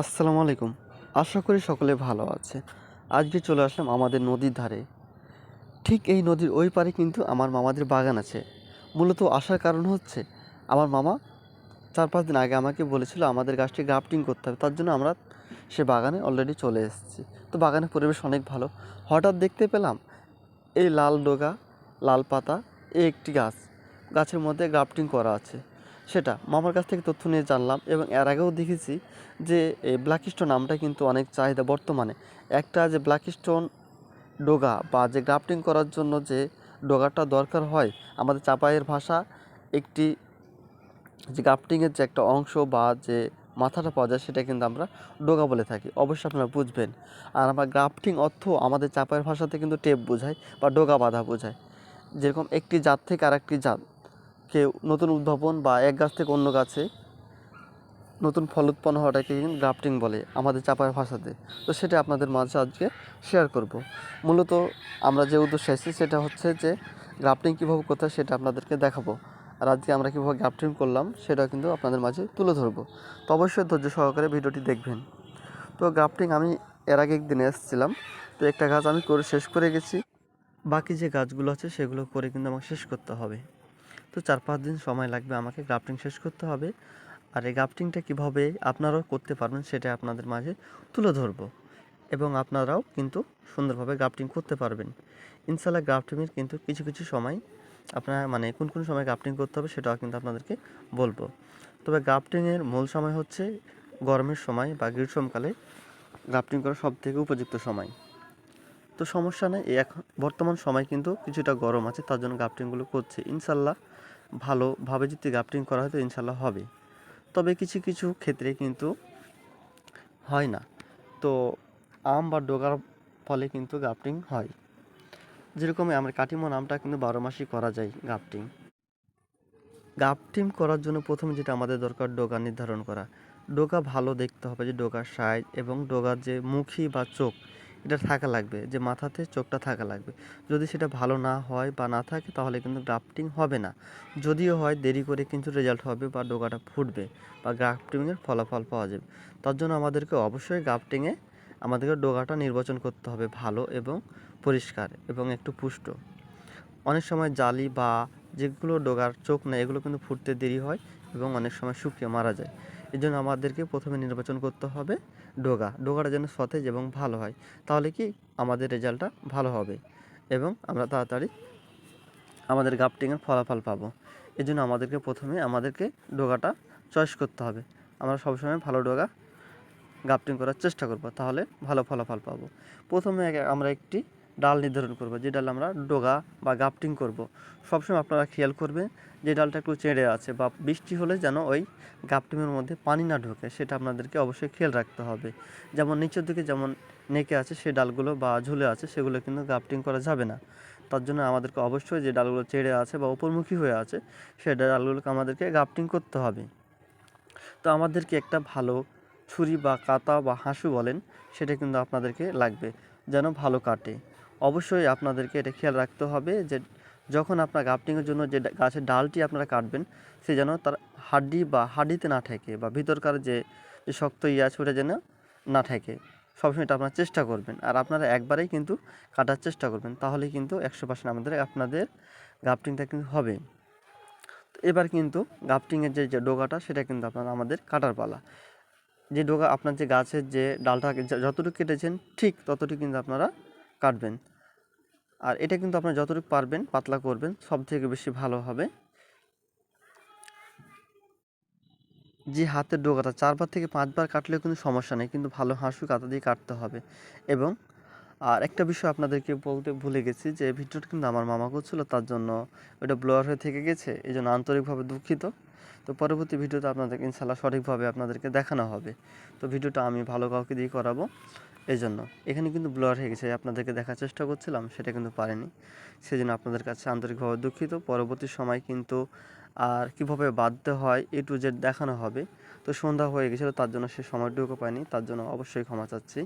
আসসালামু আলাইকুম। আশা করি সকলে ভালো আছে। আজকে চলে আসলাম আমাদের নদীর ধারে। ঠিক এই নদীর ওই পারে কিন্তু আমার মামাদের বাগান আছে। মূলত আসার কারণ হচ্ছে, আমার মামা চার পাঁচ দিন আগে আমাকে বলেছিল আমাদের গাছটি গ্রাফটিং করতে হবে, তার জন্য আমরা সে বাগানে অলরেডি চলে এসেছি। তো বাগানের পরিবেশ অনেক ভালো। হঠাৎ দেখতে পেলাম, এই লাল ডোগা, লাল পাতা এই একটি গাছ। গাছের মধ্যে গ্রাফটিং করা আছে। সেটা মামার কাছ থেকে তথ্য নিয়ে জানলাম এবং এর আগেও দেখেছি যে এই ব্ল্যাক স্টোন নামটা কিন্তু অনেক চাহিদা বর্তমানে। একটা যে ব্ল্যাক স্টোন ডোগা বা যে গ্রাফটিং করার জন্য যে ডোগাটা দরকার হয়, আমাদের চাপাইয়ের ভাষা একটি যে গ্রাফটিংয়ের যে একটা অংশ বা যে মাথাটা পাওয়া যায় সেটা কিন্তু আমরা ডোগা বলে থাকি। অবশ্যই আপনারা বুঝবেন। আর আমরা গ্রাফটিং অর্থ আমাদের চাপাইয়ের ভাষাতে কিন্তু টেপ বোঝায় বা ডোগা বাঁধা বোঝায়। যেরকম একটি জাত থেকে আরেকটি জাত। কেউ নতুন উদ্ভাবন বা এক গাছ থেকে অন্য গাছে নতুন ফল উৎপন্ন হওয়াটাকে কিন্তু গ্রাফটিং বলে আমাদের চাপার ভাষাতে তো সেটা আপনাদের মাঝে আজকে শেয়ার করব। মূলত আমরা যে উদ্দেশ্যে এসেছি সেটা হচ্ছে যে গ্রাফটিং কীভাবে করতে হয় সেটা আপনাদেরকে দেখাবো। আর আজকে আমরা কীভাবে গ্রাফটিং করলাম সেটা কিন্তু আপনাদের মাঝে তুলে ধরবো। তো অবশ্যই ধৈর্য সহকারে ভিডিওটি দেখবেন। তো গ্রাফটিং আমি এর আগে একদিন এসেছিলাম। তো একটা গাছ আমি করে শেষ করে গেছি। বাকি যে গাছগুলো আছে সেগুলো করে কিন্তু আমাকে শেষ করতে হবে। তো চার পাঁচ দিন সময় লাগবে, আমাকে গ্রাফটিং শেষ করতে হবে। আর এই গ্রাফটিংটা কীভাবে আপনারাও করতে পারবেন সেটা আপনাদের মাঝে তুলে ধরবো। এবং আপনারাও কিন্তু সুন্দরভাবে গ্রাফটিং করতে পারবেন। ইনশাল্লাহ গ্রাফটিংয়ের কিন্তু কিছু কিছু সময় আপনারা মানে কোন কোন সময় গ্রাফটিং করতে হবে সেটাও কিন্তু আপনাদেরকে বলব। তবে গ্রাফটিংয়ের মূল সময় হচ্ছে গরমের সময় বা গ্রীষ্মকালে গ্রাফটিং করা সব থেকে উপযুক্ত সময়। তো সমস্যা নেই এখন, বর্তমান সময় কিন্তু কিছুটা গরম আছে, তার জন্য গ্রাফটিংগুলো করছে। ইনশাল্লাহ ভালোভাবে যদি গ্রাফটিং করা হয় তো ইনশাল্লাহ হবে। তবে কিছু কিছু ক্ষেত্রে কিন্তু হয় না। তো আম বা ডোগার ফলে কিন্তু গ্রাফটিং হয়। যেরকম আমার কাটিমো আমটা কিন্তু বারো মাসই করা যায় গ্রাফটিং গ্রাফটিং করার জন্য প্রথমে যেটা আমাদের দরকার, ডোগা নির্ধারণ করা। ডোগা ভালো দেখতে হবে যে ডোগার সাইজ এবং ডোগার যে মুখী বা চোখ এটা থাকা লাগবে, যে মাথাতে চোখটা থাকা লাগবে। যদি সেটা ভালো না হয় বা না থাকে, তাহলে কিন্তু গ্রাফটিং হবে না। যদিও হয়, দেরি করে কিন্তু রেজাল্ট হবে বা ডোকাটা ফুটবে বা গ্রাফটিংয়ের ফলাফল পাওয়া যাবে। তার জন্য আমাদেরকে অবশ্যই গ্রাফটিংয়ে আমাদেরকে ডোগাটা নির্বাচন করতে হবে ভালো এবং পরিষ্কার এবং একটু পুষ্ট। অনেক সময় জালি বা যেগুলো ডোগার চোখ নেয় এগুলো কিন্তু ফুটতে দেরি হয় এবং অনেক সময় শুকিয়ে মারা যায়। এই জন্য আমাদেরকে প্রথমে নির্বাচন করতে হবে ডোগা। ডোগাটা যেন সতেজ এবং ভালো হয়, তাহলে কি আমাদের রেজাল্টটা ভালো হবে এবং আমরা তাড়াতাড়ি আমাদের গাপটিংয়ের ফলাফল পাবো। এই জন্য আমাদেরকে প্রথমে আমাদেরকে ডোগাটা চয়েস করতে হবে। আমরা সবসময় ভালো ডোগা গাপটিং করার চেষ্টা করব, তাহলে ভালো ফলাফল পাবো। প্রথমে আমরা একটি ডাল নির্ধারণ করব, যে ডাল আমরা ডোগা বা গাপটিং করব। সবসময় আপনারা খেয়াল করবেন যে ডালটা একটু চেড়ে আছে বা বৃষ্টি হলে যেন ওই গাপটিংয়ের মধ্যে পানি না ঢোকে, সেটা আপনাদেরকে অবশ্যই খেয়াল রাখতে হবে। যেমন নিচের দিকে যেমন নেকে আছে সেই ডালগুলো বা ঝুলে আছে, সেগুলো কিন্তু গাপটিং করা যাবে না। তার জন্য আমাদেরকে অবশ্যই যে ডালগুলো চেড়ে আছে বা উপরমুখী হয়ে আছে সেই ডালগুলোকে আমাদেরকে গাপটিং করতে হবে। তো আমাদেরকে একটা ভালো ছুরি বা কাতা বা হাঁসু বলেন, সেটা কিন্তু আপনাদেরকে লাগবে, যেন ভালো কাটে। অবশ্যই আপনাদেরকে এটা খেয়াল রাখতে হবে যে যখন আপনার গাফটিংয়ের জন্য যে গাছের ডালটি আপনারা কাটবেন, সে যেন তার হাড্ডি বা হাড্ডিতে না ঠেকে বা ভিতরকার যে শক্ত ইয়ে আছে ওটা যেন না ঠেকে। সবসময় এটা আপনারা চেষ্টা করবেন। আর আপনারা একবারেই কিন্তু কাটার চেষ্টা করবেন, তাহলে কিন্তু একশো পার্সেন্ট আমাদের, আপনাদের গাফটিংটা কিন্তু হবে। এবার কিন্তু গাফটিংয়ের যে ডোগাটা, সেটা কিন্তু আপনার আমাদের কাটার পালা। যে ডোগা, আপনার যে গাছের যে ডালটা যতটুকু কেটেছেন, ঠিক ততটুকু কিন্তু আপনারা কাটবেন। আর এটা কিন্তু আপনারা যতটুকু পারবেন, পাতলা করবেন সব থেকে বেশি ভালো হবে। যে হাতের ডোকাটা, চারবার থেকে পাঁচবার কাটলেও কিন্তু সমস্যা নেই, কিন্তু ভালো হাঁসু কাতা দিয়ে কাটতে হবে। এবং আর একটা বিষয় আপনাদেরকে বলতে ভুলে গেছি যে ভিডিওটা কিন্তু আমার মামা করছিল, তার জন্য ওটা ব্লোয়ার হয়ে থেকে গেছে এই জন্য আন্তরিকভাবে দুঃখিত। তো পরবর্তী ভিডিওতে আপনাদেরকে ইনশাল্লাহ সঠিকভাবে আপনাদেরকে দেখানো হবে। তো ভিডিওটা আমি ভালো কাউকে দিয়ে করাবো। এই জন্য এখানে কিন্তু ব্লার হয়ে গেছে। আপনাদেরকে দেখার চেষ্টা করছিলাম, সেটা কিন্তু পারেনি। সেই জন্য আপনাদের কাছে আন্তরিকভাবে দুঃখিত। পরবর্তী সময় কিন্তু আর কীভাবে বাঁধতে হয় এ টু জেড দেখানো হবে। তো সন্ধ্যা হয়ে গেছিল, তার জন্য সে সময়টুকু পায়নি তার জন্য অবশ্যই ক্ষমা চাচ্ছি।